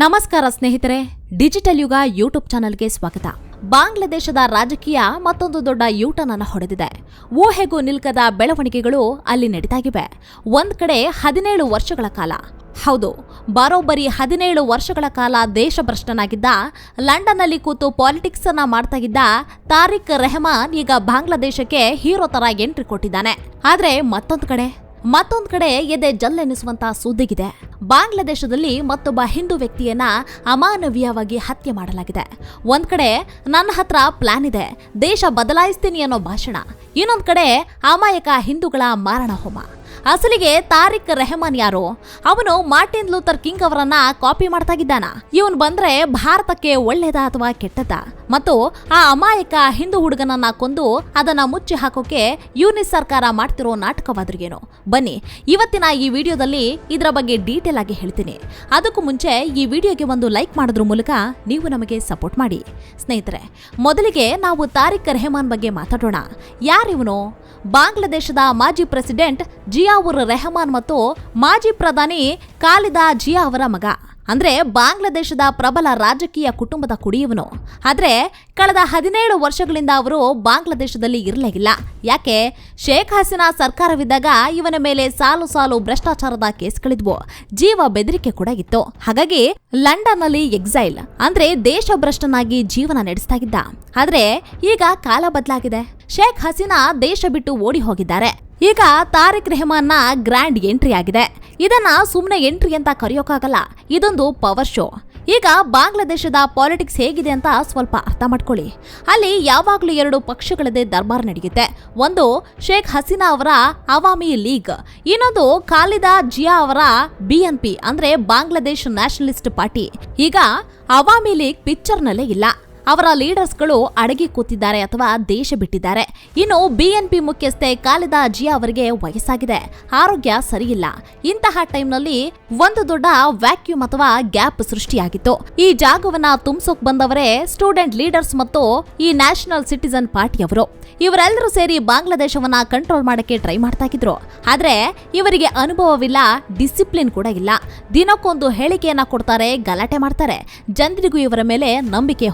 ನಮಸ್ಕಾರ ಸ್ನೇಹಿತರೆ, ಡಿಜಿಟಲ್ ಯುಗ ಯೂಟ್ಯೂಬ್ ಚಾನೆಲ್ಗೆ ಸ್ವಾಗತ. ಬಾಂಗ್ಲಾದೇಶದ ರಾಜಕೀಯ ಮತ್ತೊಂದು ದೊಡ್ಡ ಯೂಟರ್ನ್ ಅನ್ನು ಹೊಡೆದಿದೆ. ಊಹೆಗೂ ನಿಲ್ಕದ ಬೆಳವಣಿಗೆಗಳು ಅಲ್ಲಿ ನಡೀತಾಗಿವೆ. ಒಂದ್ ಕಡೆ ಹದಿನೇಳು ವರ್ಷಗಳ ಕಾಲ. ಹೌದು, ಬರೋಬ್ಬರಿ ಹದಿನೇಳು ವರ್ಷಗಳ ಕಾಲ ದೇಶಭ್ರಷ್ಟನಾಗಿದ್ದ, ಲಂಡನ್ನಲ್ಲಿ ಕೂತು ಪಾಲಿಟಿಕ್ಸ್ ಅನ್ನ ಮಾಡ್ತಾ ಇದ್ದ ತಾರಿಕ್ ರೆಹಮಾನ್ ಈಗ ಬಾಂಗ್ಲಾದೇಶಕ್ಕೆ ಹೀರೋ ತರ ಎಂಟ್ರಿ ಕೊಟ್ಟಿದ್ದಾನೆ. ಆದ್ರೆ ಮತ್ತೊಂದು ಕಡೆ ಮತ್ತೊಂದ್ ಕಡೆ ಎದೆ ಜಲ್ಲೆನಿಸುವಂತಹ ಸುದ್ದಿಗಿದೆ. ಬಾಂಗ್ಲಾದೇಶದಲ್ಲಿ ಮತ್ತೊಬ್ಬ ಹಿಂದೂ ವ್ಯಕ್ತಿಯನ್ನ ಅಮಾನವೀಯವಾಗಿ ಹತ್ಯೆ ಮಾಡಲಾಗಿದೆ. ಒಂದ್ ಕಡೆ, ನನ್ನ ಹತ್ರ ಪ್ಲಾನ್ ಇದೆ, ದೇಶ ಬದಲಾಯಿಸ್ತೀನಿ ಅನ್ನೋ ಭಾಷಣ. ಇನ್ನೊಂದ್ ಕಡೆ, ಅಮಾಯಕ ಹಿಂದೂಗಳ ಮಾರಣ ಹೋಮ ಅಸಲಿಗೆ ತಾರಿಕ್ ರೆಹಮಾನ್ ಯಾರು? ಅವನು ಮಾರ್ಟಿನ್ ಲೂಥರ್ ಕಿಂಗ್ ಅವರನ್ನ ಕಾಪಿ ಮಾಡ್ತಾ ಇದ್ದಾನ ಇವನ್ ಬಂದ್ರೆ ಭಾರತಕ್ಕೆ ಒಳ್ಳೇದ ಅಥವಾ ಕೆಟ್ಟದ ಮತ್ತು ಆ ಅಮಾಯಕ ಹಿಂದೂ ಹುಡುಗನನ್ನ ಕೊಂದು ಅದನ್ನ ಮುಚ್ಚಿ ಹಾಕೋಕೆ ಯೂನಿಸ್ ಸರ್ಕಾರ ಮಾಡ್ತಿರೋ ನಾಟಕವಾದ್ರಿಗೇನು? ಬನ್ನಿ, ಇವತ್ತಿನ ಈ ವಿಡಿಯೋದಲ್ಲಿ ಇದರ ಬಗ್ಗೆ ಡೀಟೇಲ್ ಆಗಿ ಹೇಳ್ತೀನಿ. ಅದಕ್ಕೂ ಮುಂಚೆ ಈ ವಿಡಿಯೋಗೆ ಒಂದು ಲೈಕ್ ಮಾಡೋದ್ರ ಮೂಲಕ ನೀವು ನಮಗೆ ಸಪೋರ್ಟ್ ಮಾಡಿ. ಸ್ನೇಹಿತರೆ, ಮೊದಲಿಗೆ ನಾವು ತಾರಿಕ್ ರೆಹಮಾನ್ ಬಗ್ಗೆ ಮಾತಾಡೋಣ. ಯಾರಿವನು? ಬಾಂಗ್ಲಾದೇಶದ ಮಾಜಿ ಪ್ರೆಸಿಡೆಂಟ್ ಜಿಯಾವುರ್ ರೆಹಮಾನ್ ಮತ್ತು ಮಾಜಿ ಪ್ರಧಾನಿ ಕಾಲಿದಾ ಜಿಯಾ ಅವರ ಮಗ. ಅಂದ್ರೆ ಬಾಂಗ್ಲಾದೇಶದ ಪ್ರಬಲ ರಾಜಕೀಯ ಕುಟುಂಬದ ಕುಡಿಯುವನು. ಆದ್ರೆ ಕಳೆದ ಹದಿನೇಳು ವರ್ಷಗಳಿಂದ ಅವರು ಬಾಂಗ್ಲಾದೇಶದಲ್ಲಿ ಇರಲೇ ಯಾಕೆ? ಶೇಖ್ ಹಸೀನಾ ಸರ್ಕಾರವಿದ್ದಾಗ ಇವನ ಮೇಲೆ ಸಾಲು ಸಾಲು ಭ್ರಷ್ಟಾಚಾರದ ಕೇಸ್ಗಳಿದ್ವು. ಜೀವ ಬೆದರಿಕೆ ಕೂಡ ಇತ್ತು. ಹಾಗಾಗಿ ಲಂಡನ್ನಲ್ಲಿ ಎಕ್ಸೈಲ್ ಅಂದ್ರೆ ದೇಶಭ್ರಷ್ಟನಾಗಿ ಜೀವನ ನಡೆಸ್ತಾ ಇದ್ದ. ಆದ್ರೆ ಈಗ ಕಾಲ ಬದಲಾಗಿದೆ. ಶೇಖ್ ಹಸೀನಾ ದೇಶ ಬಿಟ್ಟು ಓಡಿ ಹೋಗಿದ್ದಾರೆ. ಈಗ ತಾರಿಕ್ ರೆಹಮಾನ್ನ ಗ್ರ್ಯಾಂಡ್ ಎಂಟ್ರಿ ಆಗಿದೆ. ಇದನ್ನ ಸುಮ್ಮನೆ ಎಂಟ್ರಿ ಅಂತ ಕರೆಯೋಕ್ಕಾಗಲ್ಲ ಇದೊಂದು ಪವರ್ ಶೋ ಈಗ ಬಾಂಗ್ಲಾದೇಶದ ಪಾಲಿಟಿಕ್ಸ್ ಹೇಗಿದೆ ಅಂತ ಸ್ವಲ್ಪ ಅರ್ಥ ಮಾಡ್ಕೊಳ್ಳಿ. ಅಲ್ಲಿ ಯಾವಾಗಲೂ ಎರಡು ಪಕ್ಷಗಳದೇ ದರ್ಬಾರ್ ನಡೆಯುತ್ತೆ. ಒಂದು ಶೇಖ್ ಹಸೀನಾ ಅವರ ಅವಾಮಿ ಲೀಗ್, ಇನ್ನೊಂದು ಖಾಲಿದಾ ಜಿಯಾ ಅವರ ಬಿಎನ್ಪಿ ಅಂದ್ರೆ ಬಾಂಗ್ಲಾದೇಶ್ ನ್ಯಾಷನಲಿಸ್ಟ್ ಪಾರ್ಟಿ ಈಗ ಅವಾಮಿ ಲೀಗ್ ಪಿಕ್ಚರ್ನಲ್ಲೇ ಇಲ್ಲ. ಅವರ ಲೀಡರ್ಸ್ಗಳು ಅಡಗಿ ಕೂತಿದ್ದಾರೆ ಅಥವಾ ದೇಶ ಬಿಟ್ಟಿದ್ದಾರೆ. ಇನ್ನು ಬಿಎನ್ಪಿ ಮುಖ್ಯಸ್ಥೆ ಕಾಲದ ಜಿಯಾ ಅವರಿಗೆ ವಯಸ್ಸಾಗಿದೆ. ಆರೋಗ್ಯ ಸರಿಯಿಲ್ಲ. ಇಂತಹ ಟೈಮ್ನಲ್ಲಿ ಒಂದು ದೊಡ್ಡ ವ್ಯಾಕ್ಯೂಮ್ ಅಥವಾ ಗ್ಯಾಪ್ ಸೃಷ್ಟಿಯಾಗಿತ್ತು. ಈ ಜಾಗವನ್ನ ತುಂಬಿಸೋಕ್ ಬಂದವರೇ ಸ್ಟೂಡೆಂಟ್ ಲೀಡರ್ಸ್ ಮತ್ತು ಈ ನ್ಯಾಷನಲ್ ಸಿಟಿಸನ್ ಪಾರ್ಟಿಯವರು ಇವರೆಲ್ಲರೂ ಸೇರಿ ಬಾಂಗ್ಲಾದೇಶವನ್ನ ಕಂಟ್ರೋಲ್ ಮಾಡಕ್ಕೆ ಟ್ರೈ ಮಾಡ್ತಾ ಇದ್ರು. ಆದ್ರೆ ಇವರಿಗೆ ಅನುಭವವಿಲ್ಲ, ಡಿಸಿಪ್ಲಿನ್ ಕೂಡ ಇಲ್ಲ. ದಿನಕ್ಕೊಂದು ಹೇಳಿಕೆಯನ್ನ ಕೊಡ್ತಾರೆ, ಗಲಾಟೆ ಮಾಡ್ತಾರೆ. ಜನರಿಗೂ ಇವರ ಮೇಲೆ ನಂಬಿಕೆ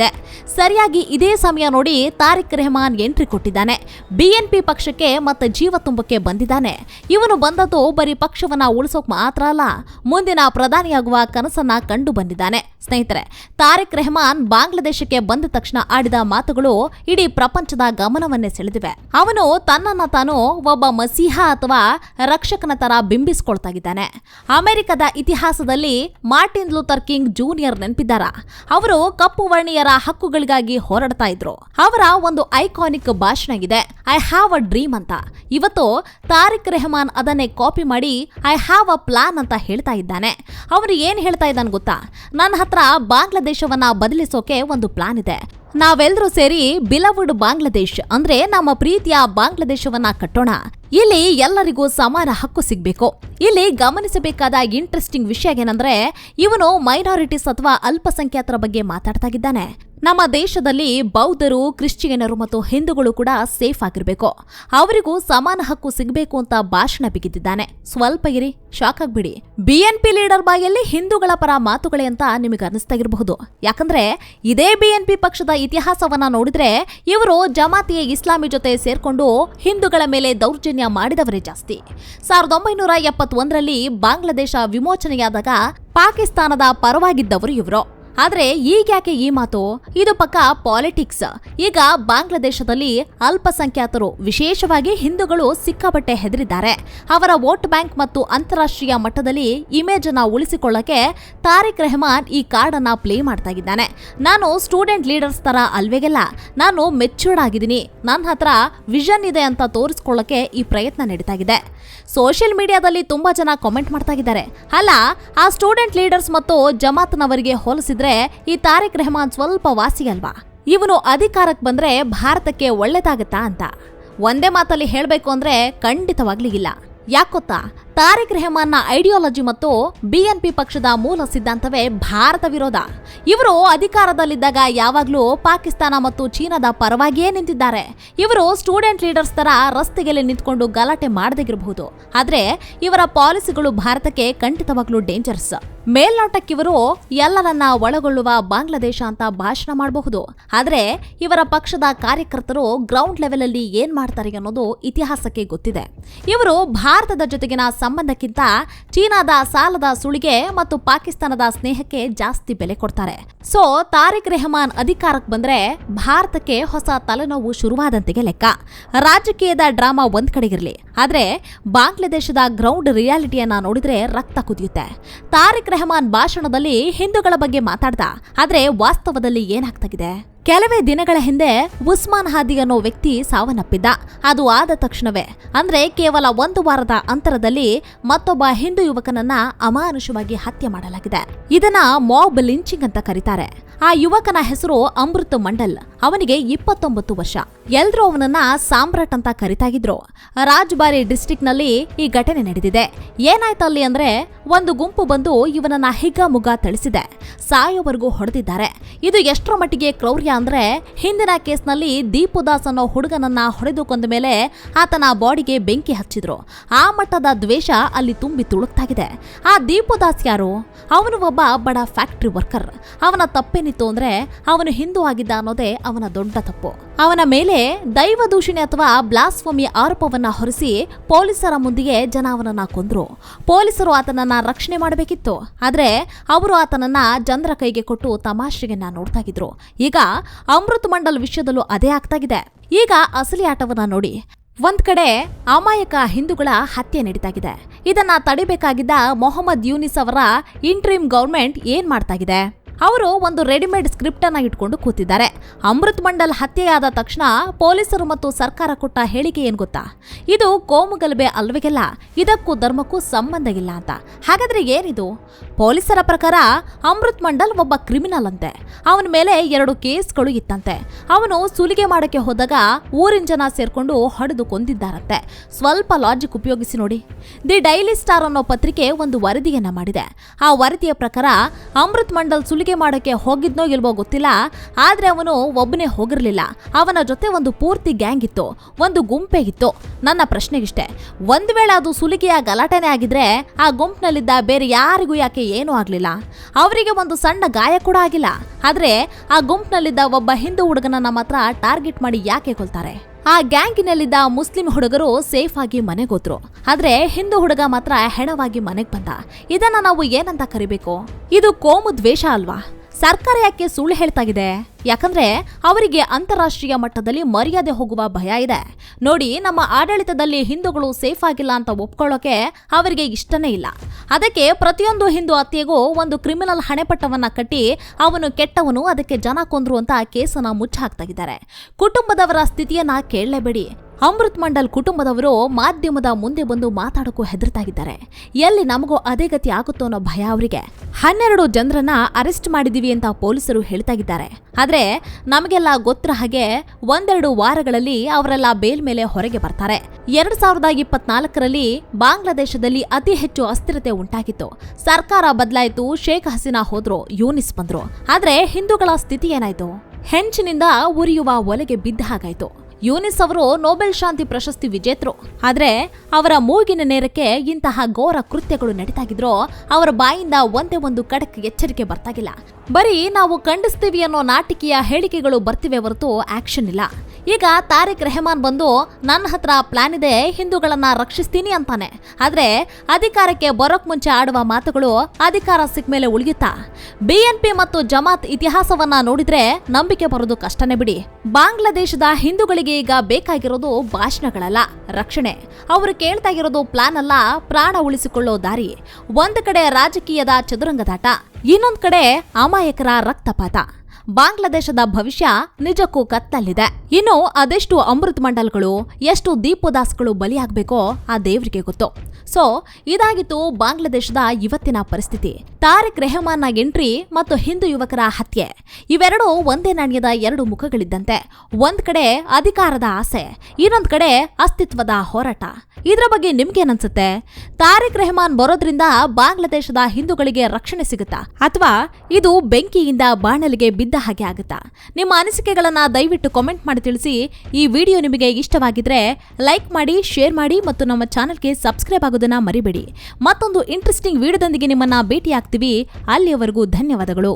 ಹೋಗ್ತಾಗಿದೆ ಸರಿಯಾಗಿ ಇದೇ ಸಮಯ ನೋಡಿ ತಾರಿಕ್ ರೆಹಮಾನ್ ಎಂಟ್ರಿ ಕೊಟ್ಟಿದ್ದಾನೆ. ಬಿಎನ್ಪಿ ಪಕ್ಷಕ್ಕೆ ಮತ್ತೆ ಜೀವ ತುಂಬಕ್ಕೆ ಬಂದಿದ್ದಾನೆ. ಇವನು ಬಂದದ್ದು ಬರೀ ಪಕ್ಷವನ್ನ ಉಳಿಸೋಕ್ ಮಾತ್ರ ಅಲ್ಲ, ಮುಂದಿನ ಪ್ರಧಾನಿಯಾಗುವ ಕನಸನ್ನ ಕಂಡು ಬಂದಿದ್ದಾನೆ. ಸ್ನೇಹಿತರೆ, ತಾರಿಕ್ ರೆಹಮಾನ್ ಬಾಂಗ್ಲಾದೇಶಕ್ಕೆ ಬಂದ ತಕ್ಷಣ ಆಡಿದ ಮಾತುಗಳು ಇಡೀ ಪ್ರಪಂಚದ ಗಮನವನ್ನೇ ಸೆಳೆದಿವೆ. ಅವನು ತನ್ನನ್ನ ತಾನು ಒಬ್ಬ ಮಸೀಹ ಅಥವಾ ರಕ್ಷಕನ ತರ ಬಿಂಬಿಸ್ಕೊಳ್ತಾ ಇದ್ದಾನೆ ಅಮೆರಿಕದ ಇತಿಹಾಸದಲ್ಲಿ ಮಾರ್ಟಿನ್ ಲೂಥರ್ ಕಿಂಗ್ ಜೂನಿಯರ್ ನೆನಪಿದ್ದಾರ? ಅವರು ಕಪ್ಪು ವರ್ಣೀಯರ ಹಕ್ಕುಗಳಿಗಾಗಿ ಹೋರಾಡ್ತಾ ಇದ್ರು. ಅವರ ಒಂದು ಐಕಾನಿಕ್ ಭಾಷಣ ಇದೆ. ಐ ಹ್ಯಾವ್ ಅ ಡ್ರೀಮ್ ಅಂತ. ಇವತ್ತು ತಾರಿಕ್ ರೆಹಮಾನ್ ಅದನ್ನೇ ಕಾಪಿ ಮಾಡಿ ಐ ಹ್ಯಾವ್ ಅ ಪ್ಲಾನ್ ಅಂತ ಹೇಳ್ತಾ ಇದ್ದಾನೆ. ಅವನು ಏನ್ ಹೇಳ್ತಾ ಇದ್ದಾನೆ ಗೊತ್ತಾ? ನನ್ನ ಹತ್ರ ಬಾಂಗ್ಲಾದೇಶವನ್ನ ಬದಲಿಸೋಕೆ ಒಂದು ಪ್ಲಾನ್ ಇದೆ. ನಾವೆಲ್ಲರೂ ಸೇರಿ ಬಿಲವುಡ್ ಬಾಂಗ್ಲಾದೇಶ್, ಅಂದ್ರೆ ನಮ್ಮ ಪ್ರೀತಿಯ ಬಾಂಗ್ಲಾದೇಶವನ್ನ ಕಟ್ಟೋಣ. ಇಲ್ಲಿ ಎಲ್ಲರಿಗೂ ಸಮಾನ ಹಕ್ಕು ಸಿಗ್ಬೇಕು. ಇಲ್ಲಿ ಗಮನಿಸಬೇಕಾದ ಇಂಟ್ರೆಸ್ಟಿಂಗ್ ವಿಷಯ ಏನಂದ್ರೆ, ಇವನು ಮೈನಾರಿಟೀಸ್ ಅಥವಾ ಅಲ್ಪಸಂಖ್ಯಾತರ ಬಗ್ಗೆ ಮಾತಾಡ್ತಾ ಇದ್ದಾನೆ. ನಮ್ಮ ದೇಶದಲ್ಲಿ ಬೌದ್ಧರು, ಕ್ರಿಶ್ಚಿಯನರು ಮತ್ತು ಹಿಂದೂಗಳು ಕೂಡ ಸೇಫ್ ಆಗಿರಬೇಕು. ಅವರಿಗೂ ಸಮಾನ ಹಕ್ಕು ಸಿಗಬೇಕು ಅಂತ ಭಾಷಣ ಬಿಗಿದ್ದಾನೆ ಸ್ವಲ್ಪ ಇರಿ ಶಾಕ್ ಆಗ್ಬಿಡಿ ಬಿಎನ್ಪಿ ಲೀಡರ್ ಬಾಯಲ್ಲಿ ಹಿಂದೂಗಳ ಪರ ಮಾತುಗಳೇ ಅಂತ ನಿಮಗೆ ಅನಿಸ್ತಾ ಇರಬಹುದು. ಯಾಕಂದ್ರೆ, ಇದೇ ಬಿಎನ್ಪಿ ಪಕ್ಷದ ಇತಿಹಾಸವನ್ನ ನೋಡಿದ್ರೆ, ಇವರು ಜಮಾತಿಯ ಇಸ್ಲಾಮಿ ಜೊತೆ ಸೇರ್ಕೊಂಡು ಹಿಂದೂಗಳ ಮೇಲೆ ದೌರ್ಜನ್ಯ ಮಾಡಿದವರೇ ಜಾಸ್ತಿ. ಸಾವಿರದ ಒಂಬೈನೂರ ಎಪ್ಪತ್ತೊಂದರಲ್ಲಿ ಬಾಂಗ್ಲಾದೇಶ ವಿಮೋಚನೆಯಾದಾಗ ಪಾಕಿಸ್ತಾನದ ಪರವಾಗಿದ್ದವರು ಇವರು. ಆದ್ರೆ ಈಗ್ಯಾಕೆ ಈ ಮಾತು? ಇದು ಪಕ್ಕ ಪಾಲಿಟಿಕ್ಸ್. ಈಗ ಬಾಂಗ್ಲಾದೇಶದಲ್ಲಿ ಅಲ್ಪಸಂಖ್ಯಾತರು, ವಿಶೇಷವಾಗಿ ಹಿಂದೂಗಳು ಸಿಕ್ಕಾಪಟ್ಟೆ ಹೆದರಿದ್ದಾರೆ. ಅವರ ವೋಟ್ ಬ್ಯಾಂಕ್ ಮತ್ತು ಅಂತಾರಾಷ್ಟ್ರೀಯ ಮಟ್ಟದಲ್ಲಿ ಇಮೇಜ್ ಅನ್ನ ಉಳಿಸಿಕೊಳ್ಳಕ್ಕೆ ತಾರಿಕ್ ರೆಹಮಾನ್ ಈ ಕಾರ್ಡ್ ಅನ್ನ ಪ್ಲೇ ಮಾಡ್ತಾ ಇದ್ದಾನೆ. ನಾನು ಸ್ಟೂಡೆಂಟ್ ಲೀಡರ್ಸ್ ತರ ಅಲ್ವೇಗೆಲ್ಲ, ನಾನು ಮೆಚ್ಯೂರ್ಡ್ ಆಗಿದ್ದೀನಿ. ನನ್ನ ಹತ್ರ ವಿಷನ್ ಇದೆ ಅಂತ ತೋರಿಸ್ಕೊಳ್ಳಕ್ಕೆ ಈ ಪ್ರಯತ್ನ ನಡೀತಾ ಇದೆ. ಸೋಷಿಯಲ್ ಮೀಡಿಯಾದಲ್ಲಿ ತುಂಬಾ ಜನ ಕಾಮೆಂಟ್ ಮಾಡ್ತಾ ಇದ್ದಾರೆ. ಅಲ್ಲ, ಆ ಸ್ಟೂಡೆಂಟ್ ಲೀಡರ್ಸ್ ಮತ್ತು ಜಮಾತ್ನವರಿಗೆ ಹೋಲಿಸಿದ್ರೆ ಈ ತಾರಿಕ್ ರೆಹಮಾನ್ ಸ್ವಲ್ಪ ವಾಸಿ ಅಲ್ವಾ? ಇವನು ಅಧಿಕಾರಕ್ಕೆ ಬಂದ್ರೆ ಭಾರತಕ್ಕೆ ಒಳ್ಳೇದಾಗತ್ತಾ ಅಂತ. ಒಂದೇ ಮಾತಲ್ಲಿ ಹೇಳಬೇಕು ಅಂದ್ರೆ ಖಂಡಿತವಾಗ್ಲಿ ಇಲ್ಲ. ಯಾಕೊತ್ತಾ ತಾರಿಕ್ ಐಡಿಯಾಲಜಿ ಮತ್ತು ಬಿಎನ್ಪಿ ಪಕ್ಷದ ಮೂಲ ಸಿದ್ಧಾಂತವೇ ಭಾರತ ವಿರೋಧ. ಇವರು ಅಧಿಕಾರದಲ್ಲಿದ್ದಾಗ ಯಾವಾಗಲೂ ಪಾಕಿಸ್ತಾನ ಮತ್ತು ಚೀನಾದ ಪರವಾಗಿಯೇ ನಿಂತಿದ್ದಾರೆ. ಇವರು ಸ್ಟೂಡೆಂಟ್ ಲೀಡರ್ಸ್ ತರ ರಸ್ತೆಗೆಲ್ಲಿ ನಿಂತ್ಕೊಂಡು ಗಲಾಟೆ ಮಾಡದಿರಬಹುದು ಆದ್ರೆ ಇವರ ಪಾಲಿಸಿಗಳು ಭಾರತಕ್ಕೆ ಖಂಡಿತವಾಗ್ಲೂ ಡೇಂಜರಸ್ ಮೇಲ್ನೋಟಕ್ಕಿವರು ಎಲ್ಲರನ್ನ ಒಳಗೊಳ್ಳುವ ಬಾಂಗ್ಲಾದೇಶ ಅಂತ ಭಾಷಣ ಮಾಡಬಹುದು. ಆದ್ರೆ ಇವರ ಪಕ್ಷದ ಕಾರ್ಯಕರ್ತರು ಗ್ರೌಂಡ್ ಲೆವೆಲ್ ಅಲ್ಲಿ ಏನ್ ಮಾಡ್ತಾರೆ ಅನ್ನೋದು ಇತಿಹಾಸಕ್ಕೆ ಗೊತ್ತಿದೆ. ಇವರು ಭಾರತದ ಜೊತೆಗಿನ ಸಂಬಂಧಕ್ಕಿಂತ ಚೀನಾದ ಸಾಲದ ಸುಳಿಗೆ ಮತ್ತು ಪಾಕಿಸ್ತಾನದ ಸ್ನೇಹಕ್ಕೆ ಜಾಸ್ತಿ ಬೆಲೆ ಕೊಡ್ತಾರೆ. ಸೊ, ತಾರಿಕ್ ರೆಹಮಾನ್ ಅಧಿಕಾರಕ್ಕೆ ಬಂದ್ರೆ ಭಾರತಕ್ಕೆ ಹೊಸ ತಲೆನೋವು ಶುರುವಾದಂತೆಗೆ ಲೆಕ್ಕ. ರಾಜಕೀಯದ ಡ್ರಾಮಾ ಒಂದ್ ಕಡೆಗಿರ್ಲಿ ಆದ್ರೆ, ಬಾಂಗ್ಲಾದೇಶದ ಗ್ರೌಂಡ್ ರಿಯಾಲಿಟಿಯನ್ನ ನೋಡಿದ್ರೆ ರಕ್ತ ಕುದಿಯುತ್ತೆ. ತಾರಿಕ್ ರೆಹಮಾನ್ ಭಾಷಣದಲ್ಲಿ ಹಿಂದೂಗಳ ಬಗ್ಗೆ ಮಾತಾಡ್ದ. ಆದ್ರೆ ವಾಸ್ತವದಲ್ಲಿ ಏನಾಗ್ತಾಗಿದೆ? ಕೆಲವೇ ದಿನಗಳ ಹಿಂದೆ ಉಸ್ಮಾನ್ ಹಾದಿ ಅನ್ನೋ ವ್ಯಕ್ತಿ ಸಾವನ್ನಪ್ಪಿದ್ದ. ಅದು ಆದ ತಕ್ಷಣವೇ. ಅಂದ್ರೆ ಕೇವಲ ಒಂದು ವಾರದ ಅಂತರದಲ್ಲಿ ಮತ್ತೊಬ್ಬ ಹಿಂದೂ ಯುವಕನನ್ನ ಅಮಾನುಷವಾಗಿ ಹತ್ಯೆ ಮಾಡಲಾಗಿದೆ. ಇದನ್ನ ಮಾಬ್ ಲಿಂಚಿಂಗ್ ಅಂತ ಕರೀತಾರೆ. ಆ ಯುವಕನ ಹೆಸರು ಅಮೃತ್ ಮಂಡಲ್. ಅವನಿಗೆ ಇಪ್ಪತ್ತೊಂಬತ್ತು ವರ್ಷ. ಎಲ್ರೂ ಅವನನ್ನ ಸಾಮ್ರಾಟ್ ಅಂತ ಕರಿತಾಗಿದ್ರು ರಾಜ್ಬಾರಿ ಡಿಸ್ಟಿಕ್ನಲ್ಲಿ ಈ ಘಟನೆ ನಡೆದಿದೆ. ಏನಾಯ್ತಲ್ಲಿ ಅಂದ್ರೆ ಒಂದು ಗುಂಪು ಬಂದು ಇವನನ್ನ ಹಿಗ್ಗಾಮುಗ್ಗಾ ಥಳಿಸಿದೆ. ಸಾಯೋವರೆಗೂ ಹೊಡೆದಿದ್ದಾರೆ. ಇದು ಎಷ್ಟರ ಮಟ್ಟಿಗೆ ಕ್ರೌರ್ಯ ಅಂದ್ರೆ ಹಿಂದಿನ ಕೇಸ್ನಲ್ಲಿ ದೀಪುದಾಸ್ ಅನ್ನೋ ಹುಡುಗನನ್ನ ಹೊಡೆದು ಕೊಂದ ಮೇಲೆ ಆತನ ಬಾಡಿಗೆ ಬೆಂಕಿ ಹಚ್ಚಿದ್ರು. ಆ ಮಟ್ಟದ ದ್ವೇಷ ಅಲ್ಲಿ ತುಂಬಿ ತುಳುಕ್ತಾಗಿದೆ. ಆ ದೀಪುದಾಸ್ ಯಾರು? ಅವನು ಒಬ್ಬ ಬಡ ಫ್ಯಾಕ್ಟ್ರಿ ವರ್ಕರ್. ಅವನ ತಪ್ಪೇನಿತ್ತು ಅಂದ್ರೆ ಅವನು ಹಿಂದೂ ಆಗಿದ್ದ ಅನ್ನೋದೇ ಅವನ ದೊಡ್ಡ ತಪ್ಪು. ಅವನ ಮೇಲೆ ದೈವ ದೂಷಣೆ ಅಥವಾ ಬ್ಲಾಸ್ಫೋಮಿ ಆರೋಪವನ್ನ ಹೊರಿಸಿ ಪೊಲೀಸರ ಮುಂದಿಗೆ ಜನ ಅವನನ್ನ ಕೊಂದ್ರು. ಪೊಲೀಸರು ಆತನನ್ನ ರಕ್ಷಣೆ ಮಾಡಬೇಕಿತ್ತು. ಆದರೆ ಅವರು ಆತನನ್ನ ಜನರ ಕೈಗೆ ಕೊಟ್ಟು ತಮಾಷೆಯನ್ನ ನೋಡ್ತಾ ಇದ್ರು. ಈಗ ಅಮೃತ್ ಮಂಡಲ್ ವಿಷಯದಲ್ಲೂ ಅದೇ ಆಗ್ತಾಗಿದೆ. ಈಗ ಅಸಲಿ ಆಟವನ್ನ ನೋಡಿ. ಒಂದ್ ಕಡೆ ಅಮಾಯಕ ಹಿಂದೂಗಳ ಹತ್ಯೆ ನಡೀತಾಗಿದೆ. ಇದನ್ನ ತಡಿಬೇಕಾಗಿದ್ದ ಮೊಹಮ್ಮದ್ ಯೂನಿಸ್ ಅವರ ಇಂಟ್ರೀಮ್ ಗೌರ್ಮೆಂಟ್ ಏನ್ ಮಾಡ್ತಾಗಿದೆ ಅವರು ಒಂದು ರೆಡಿಮೇಡ್ ಸ್ಕ್ರಿಪ್ಟ್ ಅನ್ನ ಇಟ್ಕೊಂಡು ಕೂತಿದ್ದಾರೆ. ಅಮೃತ್ ಮಂಡಲ್ ಹತ್ಯೆಯಾದ ತಕ್ಷಣ ಪೊಲೀಸರು ಮತ್ತು ಸರ್ಕಾರ ಕೊಟ್ಟ ಹೇಳಿಕೆ ಏನ್ ಗೊತ್ತಾ? ಇದು ಕೋಮುಗಲಭೆ ಅಲ್ವಿಗೆಲ್ಲ, ಇದಕ್ಕೂ ಧರ್ಮಕ್ಕೂ ಸಂಬಂಧ ಇಲ್ಲ ಅಂತ. ಹಾಗಾದ್ರೆ ಏನಿದು? ಪೊಲೀಸರ ಪ್ರಕಾರ ಅಮೃತ್ ಮಂಡಲ್ ಒಬ್ಬ ಕ್ರಿಮಿನಲ್ ಅಂತೆ. ಅವನ ಮೇಲೆ ಎರಡು ಕೇಸ್ಗಳು ಇತ್ತಂತೆ. ಅವನು ಸುಲಿಗೆ ಮಾಡಕ್ಕೆ ಹೋದಾಗ ಊರಿನ ಜನ ಸೇರ್ಕೊಂಡು ಹೊಡೆದು ಕೊಂದಿದ್ದಾರಂತೆ. ಸ್ವಲ್ಪ ಲಾಜಿಕ್ ಉಪಯೋಗಿಸಿ ನೋಡಿ. ದಿ ಡೈಲಿ ಸ್ಟಾರ್ ಅನ್ನೋ ಪತ್ರಿಕೆ ಒಂದು ವರದಿಯನ್ನ ಮಾಡಿದೆ. ಆ ವರದಿಯ ಪ್ರಕಾರ ಅಮೃತ್ ಮಂಡಲ್ ಸುಲಿಗೆ ಮಾಡಕ್ಕೆ ಹೋಗಿದ್ನೋ ಇಲ್ವೋ ಗೊತ್ತಿಲ್ಲ. ಆದ್ರೆ ಅವನು ಒಬ್ಬನೇ ಹೋಗಿರ್ಲಿಲ್ಲ. ಅವನ ಜೊತೆ ಒಂದು ಪೂರ್ತಿ ಗ್ಯಾಂಗ್ ಇತ್ತು. ಒಂದು ಗುಂಪೆ ಇತ್ತು. ನನ್ನ ಪ್ರಶ್ನೆಗಿಷ್ಟೆ. ಒಂದ್ ವೇಳೆ ಅದು ಸುಲಿಗೆಯ ಗಲಾಟೆನೇ ಆಗಿದ್ರೆ ಆ ಗುಂಪಿನಲ್ಲಿದ್ದ ಬೇರೆ ಯಾರಿಗೂ ಯಾಕೆ ಏನೂ ಆಗ್ಲಿಲ್ಲ? ಅವರಿಗೆ ಒಂದು ಸಣ್ಣ ಗಾಯ ಕೂಡ ಆಗಿಲ್ಲ. ಆದ್ರೆ ಆ ಗುಂಪಿನಲ್ಲಿದ್ದ ಒಬ್ಬ ಹಿಂದೂ ಹುಡುಗನನ್ನ ಮಾತ್ರ ಟಾರ್ಗೆಟ್ ಮಾಡಿ ಯಾಕೆ ಕೊಲ್ತಾರೆ? ಆ ಗ್ಯಾಂಗಿನಲ್ಲಿದ್ದ ಮುಸ್ಲಿಂ ಹುಡುಗರು ಸೇಫ್ ಆಗಿ ಮನೆಗೋದ್ರು ಆದ್ರೆ ಹಿಂದೂ ಹುಡುಗ ಮಾತ್ರ ಹೆಣವಾಗಿ ಮನೆಗೆ ಬಂದ. ಇದನ್ನ ನಾವು ಏನಂತ ಕರಿಬೇಕು? ಇದು ಕೋಮು ದ್ವೇಷ ಅಲ್ವಾ? ಸರ್ಕಾರ ಯಾಕೆ ಸುಳ್ಳು ಹೇಳ್ತಾಗಿದೆ ಯಾಕಂದ್ರೆ ಅವರಿಗೆ ಅಂತಾರಾಷ್ಟ್ರೀಯ ಮಟ್ಟದಲ್ಲಿ ಮರ್ಯಾದೆ ಹೋಗುವ ಭಯ ಇದೆ. ನೋಡಿ, ನಮ್ಮ ಆಡಳಿತದಲ್ಲಿ ಹಿಂದೂಗಳು ಸೇಫ್ ಆಗಿಲ್ಲ ಅಂತ ಒಪ್ಕೊಳ್ಳೋಕೆ ಅವರಿಗೆ ಇಷ್ಟನೇ ಇಲ್ಲ. ಅದಕ್ಕೆ ಪ್ರತಿಯೊಂದು ಹಿಂದೂ ಹತ್ಯೆಗೂ ಒಂದು ಕ್ರಿಮಿನಲ್ ಹಣೆಪಟ್ಟವನ್ನ ಕಟ್ಟಿ ಅವನು ಕೆಟ್ಟವನು, ಅದಕ್ಕೆ ಜನ ಕೊಂದ್ರು ಅಂತ ಕೇಸನ್ನ ಮುಚ್ಚಾಕ್ತಾ ಇದ್ದಾರೆ. ಕುಟುಂಬದವರ ಸ್ಥಿತಿಯನ್ನ ಕೇಳಲೇಬೇಡಿ. ಅಮೃತ್ ಮಂಡಲ್ ಕುಟುಂಬದವರು ಮಾಧ್ಯಮದ ಮುಂದೆ ಬಂದು ಮಾತಾಡೋಕ್ಕೂ ಹೆದರ್ತಾಗಿದ್ದಾರೆ ಎಲ್ಲಿ ನಮಗೂ ಅದೇ ಗತಿ ಆಗುತ್ತೋ ಅನ್ನೋ ಭಯ ಅವರಿಗೆ. ಹನ್ನೆರಡು ಜನರನ್ನ ಅರೆಸ್ಟ್ ಮಾಡಿದೀವಿ ಅಂತ ಪೊಲೀಸರು ಹೇಳ್ತಾಗಿದ್ದಾರೆ ಆದ್ರೆ ನಮಗೆಲ್ಲ ಗೊತ್ತರ ಹಾಗೆ ಒಂದೆರಡು ವಾರಗಳಲ್ಲಿ ಅವರೆಲ್ಲ ಬೇಲ್ ಮೇಲೆ ಹೊರಗೆ ಬರ್ತಾರೆ. ಎರಡ್ ಸಾವಿರದ ಇಪ್ಪತ್ನಾಲ್ಕರಲ್ಲಿ ಬಾಂಗ್ಲಾದೇಶದಲ್ಲಿ ಅತಿ ಹೆಚ್ಚು ಅಸ್ಥಿರತೆ ಉಂಟಾಗಿತ್ತು. ಸರ್ಕಾರ ಬದಲಾಯಿತು, ಶೇಖ್ ಹಸೀನಾ ಹೋದ್ರು, ಯೂನಿಸ್ ಬಂದ್ರು. ಆದ್ರೆ ಹಿಂದೂಗಳ ಸ್ಥಿತಿ ಏನಾಯ್ತು? ಹೆಂಚಿನಿಂದ ಉರಿಯುವ ಒಲೆಗೆ ಬಿದ್ದ ಹಾಗಾಯ್ತು. ಯೂನಿಸ್ ಅವರು ನೊಬೆಲ್ ಶಾಂತಿ ಪ್ರಶಸ್ತಿ ವಿಜೇತರು. ಆದರೆ ಅವರ ಮೂಗಿನ ನೇರಕ್ಕೆ ಇಂತಹ ಘೋರ ಕೃತ್ಯಗಳು ನಡೀತಾಗಿದ್ರು ಅವರ ಬಾಯಿಂದ ಒಂದೇ ಒಂದು ಕಡಕ್ ಎಚ್ಚರಿಕೆ ಬರ್ತಾಗಿಲ್ಲ. ಬರೀ ನಾವು ಖಂಡಿಸ್ತೀವಿ ಅನ್ನೋ ನಾಟಕೀಯ ಹೇಳಿಕೆಗಳು ಬರ್ತಿವೆ ಹೊರತು ಆಕ್ಷನ್ ಇಲ್ಲ. ಈಗ ತಾರಿಕ್ ರೆಹಮಾನ್ ಬಂದು, ನನ್ನ ಹತ್ರ ಪ್ಲಾನ್ ಇದೆ, ಹಿಂದೂಗಳನ್ನ ರಕ್ಷಿಸ್ತೀನಿ ಅಂತಾನೆ. ಆದ್ರೆ, ಅಧಿಕಾರಕ್ಕೆ ಬರೋಕ್ ಮುಂಚೆ ಆಡುವ ಮಾತುಗಳು ಅಧಿಕಾರ ಸಿಕ್ಕ ಮೇಲೆ ಉಳಿಯುತ್ತಾ ಬಿಎನ್ಪಿ ಮತ್ತು ಜಮಾತ್ ಇತಿಹಾಸವನ್ನ ನೋಡಿದ್ರೆ ನಂಬಿಕೆ ಬರೋದು ಕಷ್ಟನೇ ಬಿಡಿ. ಬಾಂಗ್ಲಾದೇಶದ ಹಿಂದೂಗಳಿಗೆ ಈಗ ಬೇಕಾಗಿರೋದು ಭಾಷಣಗಳಲ್ಲ, ರಕ್ಷಣೆ. ಅವರು ಕೇಳ್ತಾ ಇರೋದು ಪ್ಲಾನ್ ಅಲ್ಲ ಪ್ರಾಣ ಉಳಿಸಿಕೊಳ್ಳೋ ದಾರಿ. ಒಂದು ಕಡೆ ರಾಜಕೀಯದ ಚದುರಂಗದಾಟ, ಇನ್ನೊಂದು ಕಡೆ ಅಮಾಯಕರ ರಕ್ತಪಾತ. ಬಾಂಗ್ಲಾದೇಶದ ಭವಿಷ್ಯ ನಿಜಕ್ಕೂ ಕತ್ತಲ್ಲಿದೆ ಇನ್ನು ಅದೆಷ್ಟು ಅಮೃತ್ ಮಂಡಲ್ಗಳು, ಎಷ್ಟು ದೀಪೋದಾಸ್ಗಳು ಬಲಿಯಾಗಬೇಕೋ ಆ ದೇವರಿಗೆ ಗೊತ್ತು. ಸೊ, ಇದಾಗಿತ್ತು ಬಾಂಗ್ಲಾದೇಶದ ಇವತ್ತಿನ ಪರಿಸ್ಥಿತಿ. ತಾರಿಕ್ ರೆಹಮಾನ್ನ ಎಂಟ್ರಿ ಮತ್ತು ಹಿಂದೂ ಯುವಕರ ಹತ್ಯೆ. ಇವೆರಡೂ ಒಂದೇ ನಾಣ್ಯದ ಎರಡು ಮುಖಗಳಿದ್ದಂತೆ. ಒಂದ್ ಕಡೆ ಅಧಿಕಾರದ ಆಸೆ, ಇನ್ನೊಂದ್ ಕಡೆ ಅಸ್ತಿತ್ವದ ಹೋರಾಟ. ಇದರ ಬಗ್ಗೆ ನಿಮ್ಗೇನನ್ಸುತ್ತೆ? ತಾರಿಕ್ ರೆಹಮಾನ್ ಬರೋದ್ರಿಂದ ಬಾಂಗ್ಲಾದೇಶದ ಹಿಂದೂಗಳಿಗೆ ರಕ್ಷಣೆ ಸಿಗುತ್ತಾ? ಅಥವಾ ಇದು ಬೆಂಕಿಯಿಂದ ಬಾಣಲಿಗೆ ಬಿದ್ದ ಹಾಗೆ ಆಗುತ್ತಾ? ನಿಮ್ಮ ಅನಿಸಿಕೆಗಳನ್ನು ದಯವಿಟ್ಟು ಕಾಮೆಂಟ್ ಮಾಡಿ ತಿಳಿಸಿ. ಈ ವಿಡಿಯೋ ನಿಮಗೆ ಇಷ್ಟವಾಗಿದ್ರೆ ಲೈಕ್ ಮಾಡಿ ಶೇರ್ ಮಾಡಿ ಮತ್ತು ನಮ್ಮ ಚಾನಲ್ಗೆ ಸಬ್ಸ್ಕ್ರೈಬ್ ಆಗೋದನ್ನ ಮರಿಬೇಡಿ. ಮತ್ತೊಂದು ಇಂಟ್ರೆಸ್ಟಿಂಗ್ ವಿಡಿಯೋದೊಂದಿಗೆ ನಿಮ್ಮನ್ನ ಭೇಟಿಯಾಗ್ತೀವಿ. ಅಲ್ಲಿಯವರೆಗೂ ಧನ್ಯವಾದಗಳು.